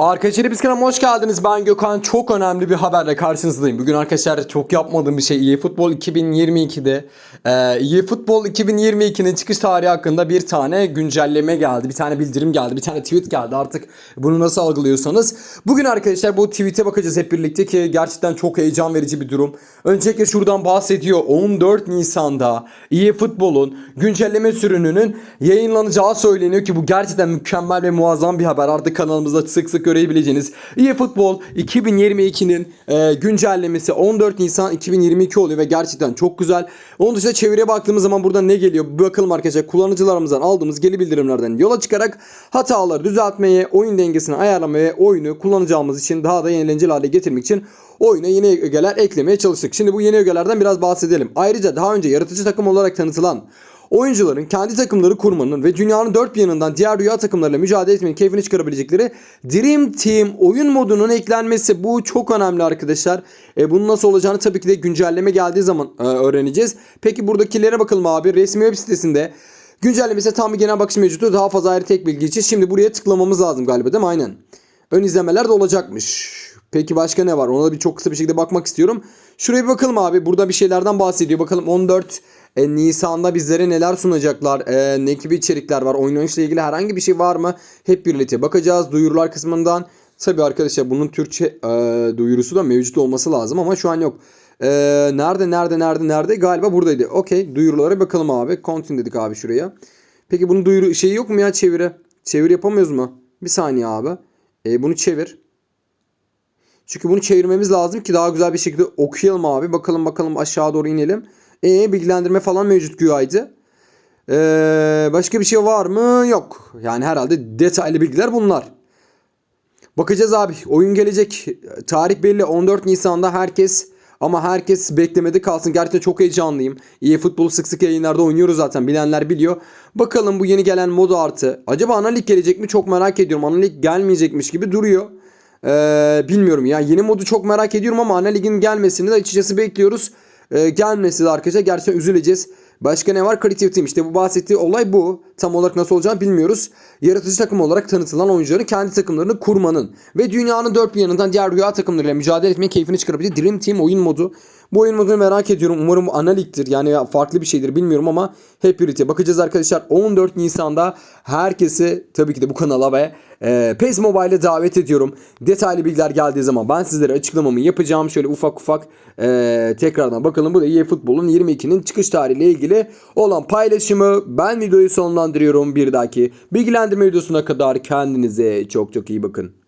Arkadaşlar biz kanalıma hoş geldiniz. Ben Gökhan. Çok önemli bir haberle karşınızdayım. Bugün arkadaşlar çok yapmadığım bir şey. EA Futbol 2022'de e, EA Futbol 2022'nin çıkış tarihi hakkında bir tane güncelleme geldi. Bir tane bildirim geldi. Bir tane tweet geldi. Artık bunu nasıl algılıyorsanız. Bugün arkadaşlar bu tweet'e bakacağız hep birlikte ki gerçekten çok heyecan verici bir durum. Öncelikle şuradan bahsediyor. 14 Nisan'da EA Futbol'un güncelleme sürümünün yayınlanacağı söyleniyor ki bu gerçekten mükemmel ve muazzam bir haber. Artık kanalımızda sık sık görebileceğiniz Futbol 2022'nin e, güncellemesi 14 Nisan 2022 oluyor ve gerçekten çok güzel. Onun dışında çevireye baktığımız zaman burada ne geliyor? Bir bakalım arkadaşlar. Kullanıcılarımızdan aldığımız geri bildirimlerden yola çıkarak hataları düzeltmeye, oyun dengesini ayarlamaya, oyunu kullanacağımız için daha da yenilenceli hale getirmek için oyuna yeni ögeler eklemeye çalıştık. Şimdi bu yeni ögelerden biraz bahsedelim. Ayrıca daha önce yaratıcı takım olarak tanıtılan Oyuncuların kendi takımları kurmanın ve dünyanın dört bir yanından diğer rüya takımlarıyla mücadele etmenin keyfini çıkarabilecekleri Dream Team oyun modunun eklenmesi bu çok önemli arkadaşlar. E, bunun nasıl olacağını tabii ki de güncelleme geldiği zaman e, öğreneceğiz. Peki buradakilere bakalım abi. Resmi web sitesinde güncellemesi tam bir genel bakış mevcutu. Daha fazla ayrı tek bilgi için. Şimdi buraya tıklamamız lazım galiba değil mi? Aynen. Ön izlemeler de olacakmış. Peki başka ne var? Ona da bir çok kısa bir şekilde bakmak istiyorum. Şuraya bir bakalım abi. Burada bir şeylerden bahsediyor. Bakalım 14 e, Nisan'da bizlere neler sunacaklar? E, ne gibi içerikler var? Oynanışla ilgili herhangi bir şey var mı? Hep birlikte bakacağız. Duyurular kısmından. Tabii arkadaşlar bunun Türkçe e, duyurusu da mevcut olması lazım ama şu an yok. E, nerede nerede nerede nerede? Galiba buradaydı. Okey duyurulara bakalım abi. Continue dedik abi şuraya. Peki bunun duyuru şeyi yok mu ya çeviri? Çeviri yapamıyoruz mu? Bir saniye abi. E, bunu çevir. Çünkü bunu çevirmemiz lazım ki daha güzel bir şekilde okuyalım abi. Bakalım bakalım aşağı doğru inelim. E bilgilendirme falan mevcut güyaydı. Ee, başka bir şey var mı? Yok. Yani herhalde detaylı bilgiler bunlar. Bakacağız abi. Oyun gelecek. Tarih belli. 14 Nisan'da herkes ama herkes beklemede kalsın. Gerçekten çok heyecanlıyım. İyi futbolu sık sık yayınlarda oynuyoruz zaten. Bilenler biliyor. Bakalım bu yeni gelen mod artı. Acaba analik gelecek mi? Çok merak ediyorum. Analik gelmeyecekmiş gibi duruyor. Ee, bilmiyorum ya. Yeni modu çok merak ediyorum ama ana ligin gelmesini de açıkçası bekliyoruz. Ee, gelmesi de arkadaşlar gerçekten üzüleceğiz. Başka ne var? Creative Team. İşte bu bahsettiği olay bu. Tam olarak nasıl olacağını bilmiyoruz. Yaratıcı takım olarak tanıtılan oyuncuların kendi takımlarını kurmanın ve dünyanın dört bir yanından diğer rüya takımlarıyla mücadele etmeyi keyfini çıkarabileceği Dream Team oyun modu. Bu oyun modunu merak ediyorum. Umarım bu analiktir. Yani farklı bir şeydir bilmiyorum ama hep birlikte bakacağız arkadaşlar. 14 Nisan'da herkesi tabii ki de bu kanala ve e, PES Mobile'e davet ediyorum. Detaylı bilgiler geldiği zaman ben sizlere açıklamamı yapacağım. Şöyle ufak ufak e, tekrardan bakalım. Bu da EA Futbol'un 22'nin çıkış tarihiyle ilgili olan paylaşımı. Ben videoyu sonlandırıyorum. Bir dahaki bilgilendirme videosuna kadar kendinize çok çok iyi bakın.